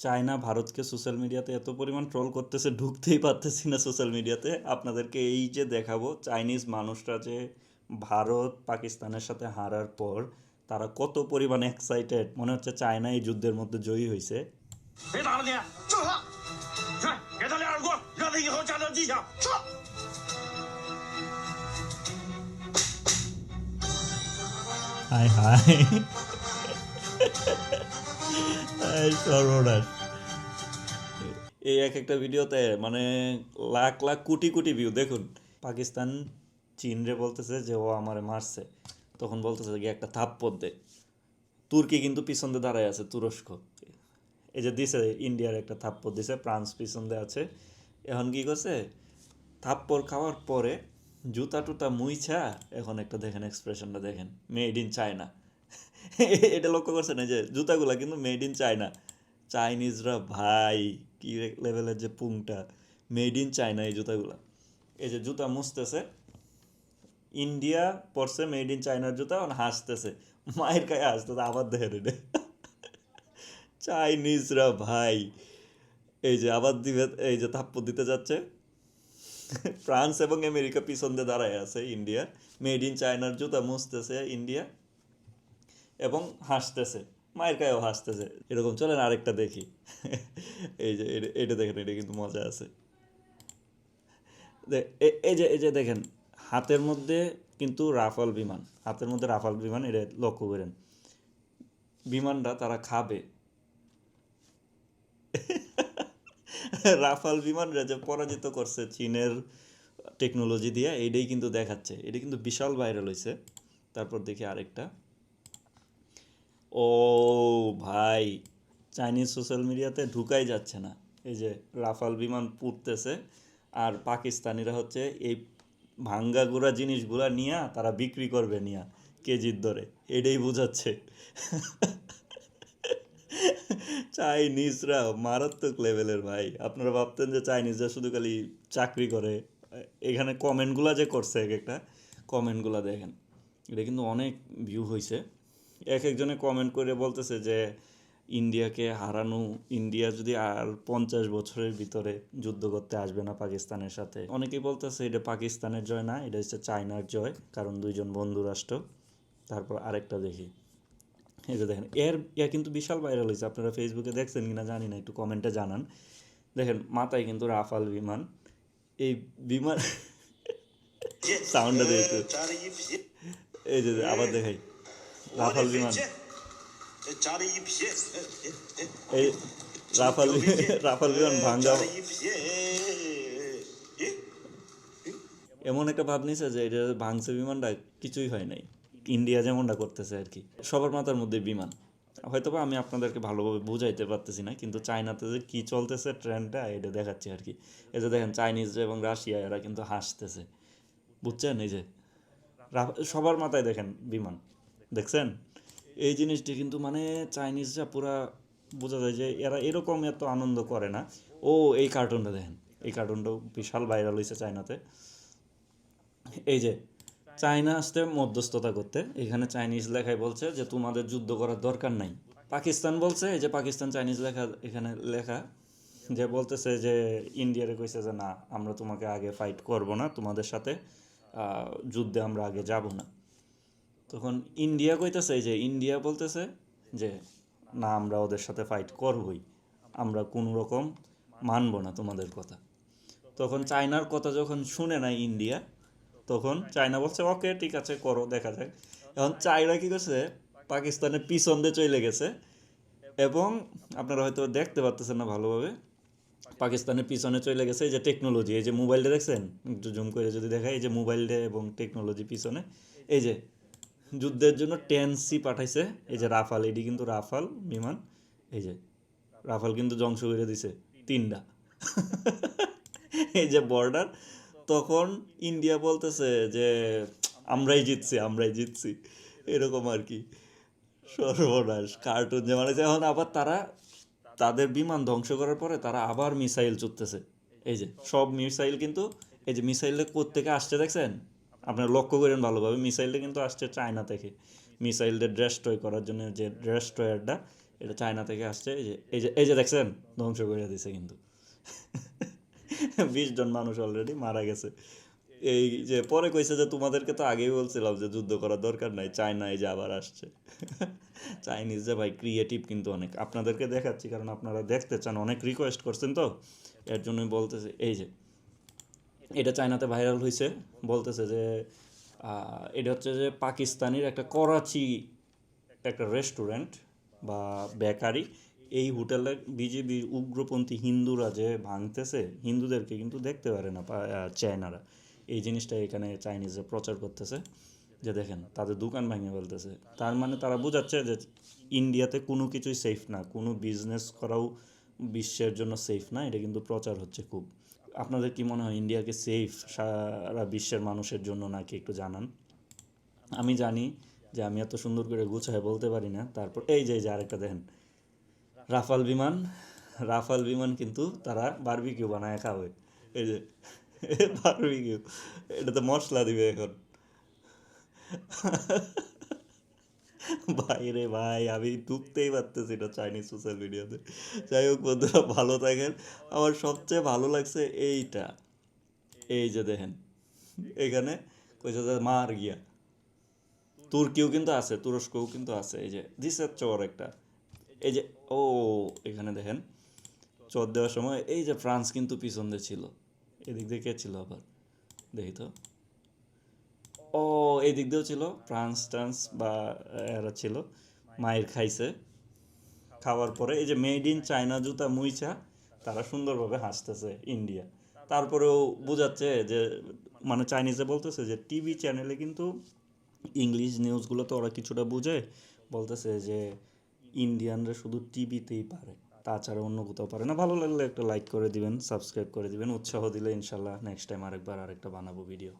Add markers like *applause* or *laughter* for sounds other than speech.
China ভারতকে social মিডিয়াতে এত পরিমাণ ট্রোল করতেছে ঢুকতেই পারতেছি না সোশ্যাল মিডিয়াতে আপনাদেরকে এই যে দেখাবো চাইনিজ মানুষরা যে ভারত পাকিস্তানের সাথে হারার পর তারা কত পরিমাণ এক্সাইটেড মনে হচ্ছে চায়না এই যুদ্ধের মধ্যে জয়ী হয়েছে 别打 এই এক একটা ভিডিওতে মানে লাখ লাখ কোটি কোটি ভিউ দেখুন। পাকিস্তান চীন রে বলতেছে যে ও আমারে মারছে। তখন বলতেছে গিয়ে একটা থাপ্পড় দে। তুর্কি কিন্তু পিছন দিয়ে দাঁড়ায় আছে, তুরস্ক। এই যে দিছে, ইন্ডিয়ার একটা থাপ্পড় দিছে, ফ্রান্স পিছন দিয়ে আছে। এখন কি করছে? থাপ্পড় খাওয়ার পরে জুতা টুতা মুইছা, এখন একটা দেখেন এক্সপ্রেশনটা দেখেন মেড ইন চায়না এটা লক্ষ্য করছে এই যে জুতাগুলা কিন্তু মেড ইন চায়না চাইনিজরা ভাই, কি লেভেলের যে পুংটা। মেড ইন চায়না এই জুতাগুলা। এই যে জুতা মুছতেছে। ইন্ডিয়া পরছে মেড ইন চায়নার জুতা, এখন হাসতেছে। মায়ের গায়ে হাসতেছে, আবার দেখেন এটা। চাইনিজরা ভাই। এই যে আবার দিবে, এই যে থাপ্পড় দিতে যাচ্ছে। ফ্রান্স এবং আমেরিকা পিছন দিয়ে দাঁড়ায় আছে ইন্ডিয়া মেড ইন চায়নার জুতা মুছতেছে ইন্ডিয়া এবং হাসতেছে। মায়ের গায়েও হাসতেছে। এরকম চলেন আরেকটা দেখি। এই যে, এটা- দেখেন, এটা কিন্তু মজা আছে। এই যে এই যে দেখেন, হাতের মধ্যে কিন্তু রাফাল বিমান। হাতের মধ্যে রাফাল বিমান, এটা লক্ষ্য করেন। বিমানটা তারা খাবে। রাফাল বিমানরা যে পরাজিত করছে চীনের টেকনোলজি দিয়ে, এইটাই কিন্তু দেখাচ্ছে। এটা কিন্তু বিশাল ভাইরাল হয়েছে তারপর দেখি আরেকটা। ও ভাই চাইনিজ সোশ্যাল মিডিয়াতে ঢুকাই যাচ্ছে না। এই যে রাফাল বিমান পুড়তেছে আর পাকিস্তানিরা হচ্ছে এই ভাঙ্গা গুড়া জিনিসগুলা নিয়ে তারা বিক্রি করবে নিয়া কেজির দরে। এটাই বোঝাচ্ছে। চাইনিজরা মারাত্মক লেভেলের ভাই। আপনারা ভাবতেন যে চাইনিজরা শুধু খালি চাকরি করে। এখানে কমেন্টগুলা যে করছে এক একটা কমেন্টগুলা দেখেন। এটা কিন্তু অনেক ভিউ হয়েছে এক একজনে কমেন্ট করে বলতেছে যে ইন্ডিয়াকে হারানো ইন্ডিয়া যদি আর পঞ্চাশ বছরের ভিতরে যুদ্ধ করতে আসবে না পাকিস্তানের সাথে। অনেকেই বলতেছে এটা পাকিস্তানের জয় না এটা হচ্ছে চায়নার জয় কারণ দুইজন বন্ধু রাষ্ট্র। তারপর আরেকটা দেখি। এই যে দেখেন এর ইয়া কিন্তু বিশাল ভাইরাল হয়েছে। আপনারা ফেসবুকে দেখছেন কিনা জানি না একটু কমেন্টে জানান। দেখেন মাথায় কিন্তু রাফাল বিমান। এই বিমান সাউন্ডটা দেখে এই যে আবার দেখাই। রাফাল বিমান এই রাফাল বিমান ভাঙ্গা এমন একটা ভাব নিছে যে এটা ভাঙছে বিমানটা কিছুই হয় নাই। ইন্ডিয়া যেমনটা করতেছে আর কি। সবার মাথার মধ্যে বিমান। হয়তো আমি আপনাদেরকে ভালোভাবে বুঝাইতে পারতেছি না কিন্তু চায়নাতে যে কী চলতেছে ট্রেন্ডটা এটা দেখাচ্ছি আর কি। এই যে দেখেন চাইনিজ এবং রাশিয়া এরা কিন্তু হাসতেছে। বুঝছেন এই যে? সবার মাথায় দেখেন বিমান। দেখছেন? এই জিনিসটি কিন্তু মানে চাইনিজরা পুরা বোঝা যায় যে এরা এরকম এত আনন্দ করে না। ও, এই কার্টুনটা দেখেন। এই কার্টুনটাও বিশাল ভাইরাল হয়েছে চায়নাতে। এই যে, চায়না আসতে মধ্যস্থতা করতে। এখানে চাইনিজ লেখায় বলছে যে, তোমাদের যুদ্ধ করার দরকার নাই। পাকিস্তান বলছে, এই যে পাকিস্তান চাইনিজ লেখা, এখানে লেখা যে বলতেছে যে, ইন্ডিয়ারে কইছে যে, না, আমরা তোমাকে আগে ফাইট করব না। তোমাদের সাথে যুদ্ধে আমরা আগে যাব না। তখন ইন্ডিয়া কইতেছে যে, ইন্ডিয়া বলতেছে যে, না, আমরা ওদের সাথে ফাইট করবই। আমরা কোনো রকম মানব না তোমাদের কথা। তখন চায়নার কথা যখন শুনে না ইন্ডিয়া, তখন চায়না বলছে, ওকে, ঠিক আছে, করো, দেখা যাক। এখন চায়না কি করছে, পাকিস্তানের পিছন দিয়ে চলে গেছে এবং আপনারা হয়তো দেখতে পারতেছেন না ভালোভাবে, পাকিস্তানের পিছনে চলে গেছে এই যে টেকনোলজি এই যে মোবাইলটা দেখছেন? একটু জুম করে যদি দেখায় এই যে মোবাইলটা এবং টেকনোলজি পিছনে, এই যে যুদ্ধের জন্য টেন সি পাঠাইছে। এই যে রাফাল এটি কিন্তু রাফাল, বিমান। এই যে, রাফাল কিন্তু ধ্বংস করে দিছে, তিনটা। এই যে বর্ডার, তখন ইন্ডিয়া বলতেছে যে, আমরাই জিতছি আমরাই জিতছি। এরকম আর কি। সর্বনাশ কার্টুন যে মানে এখন আবার তারা, তাদের বিমান ধ্বংস করার পরে তারা আবার মিসাইল ছুটতেছে এই যে, সব মিসাইল কিন্তু, এই যে মিসাইলটা কোত্থেকে আসছে দেখছেন? আপনারা লক্ষ্য করেন ভালোভাবে। মিসাইলটা কিন্তু আসছে চায়না থেকে। মিসাইলটা ড্রেস্ট্রয় করার জন্য যে ড্রেস্ট্রয়ারটা এটা চায়না থেকে আসছে। এই যে এই যে এই যে দেখছেন? ধ্বংস করে দিছে কিন্তু। বিশ জন মানুষ অলরেডি মারা গেছে। এই যে, পরে কইছে যে তোমাদেরকে তো আগেই বলছিলাম যে যুদ্ধ করার দরকার নাই, চায়না এই যে আবার আসছে। চাইনিজ যে ভাই ক্রিয়েটিভ কিন্তু অনেক। আপনাদেরকে দেখাচ্ছি, কারণ আপনারা দেখতে চান, অনেক রিকোয়েস্ট করছেন তো। এর জন্যই বলতেছে, এই যে এটা চায়নাতে ভাইরাল হয়েছে বলতেছে যে এটা হচ্ছে যে পাকিস্তানের একটা করাচি একটা রেস্টুরেন্ট বা বেকারি এই হোটেলে বিজেপি উগ্রপন্থী হিন্দুরা যে ভাঙতেছে, হিন্দুদেরকে কিন্তু দেখতে পারে না চায়নারা। এই জিনিসটা এখানে চাইনিজে প্রচার করতেছে, যে দেখেন, তাদের দোকান ভেঙে ফেলতেছে। তার মানে তারা বোঝাচ্ছে যে ইন্ডিয়াতে কোনো কিছুই সেফ না, কোনো বিজনেস করাও বিশ্বের জন্য সেফ না, এটা কিন্তু প্রচার হচ্ছে খুব। আপনাদের কি মনে হয় ইন্ডিয়াকে সেফ সারা বিশ্বের মানুষের জন্য নাকি একটু জানান? আমি জানি যে আমি এত সুন্দর করে গুছায় বলতে পারি না। তারপর এই যে আরেকটা দেখেন। রাফাল বিমান রাফাল বিমান কিন্তু তারা বারবিকিউ বানায় খাবে। এই যে *laughs* বারবিকিউ এটা তো মশলা দিবে এখন। *laughs* *laughs* ভাই রে ভাই, আমি ঢুকতেই পারতেছি না চাইনিজ সোশ্যাল মিডিয়াতে যাই হোক বন্ধুরা, ভালো থাকেন। আমার সবচেয়ে ভালো লাগছে এইটা। এই যে দেখেন, এখানে কইছে যে মার গিয়া। তুর্কিও কিন্তু আছে, তুরস্কও কিন্তু আছে। এই যে দিসের চর একটা। এই যে, ও, এখানে দেখেন, চর দেওয়ার সময় এই যে ফ্রান্স কিন্তু পিছন দিয়ে ছিল। এদিক দিয়ে কে ছিল আবার? দেখি তো। ও, এই দিক দিয়েও ছিল, ফ্রান্স, ট্রান্স বা এরা ছিল, মায়ের খাইছে। খাওয়ার পরে এই যে মেড ইন চায়না জুতা মুইচা তারা সুন্দরভাবে হাসতেছে ইন্ডিয়া। তারপরেও বোঝাচ্ছে যে মানে চাইনিজে বলতেছে যে, টিভি চ্যানেলে কিন্তু ইংলিশ নিউজগুলো তো ওরা কিছুটা বুঝে, বলতেছে যে, ইন্ডিয়ানরা শুধু টিভিতেই পারে, তাছাড়া অন্য কোথাও পারে না। ভালো লাগলে একটা লাইক করে দিবেন সাবস্ক্রাইব করে দিবেন। উৎসাহ দিলে ইনশাল্লাহ নেক্সট টাইম আরেকবার আরেকটা বানাবো ভিডিও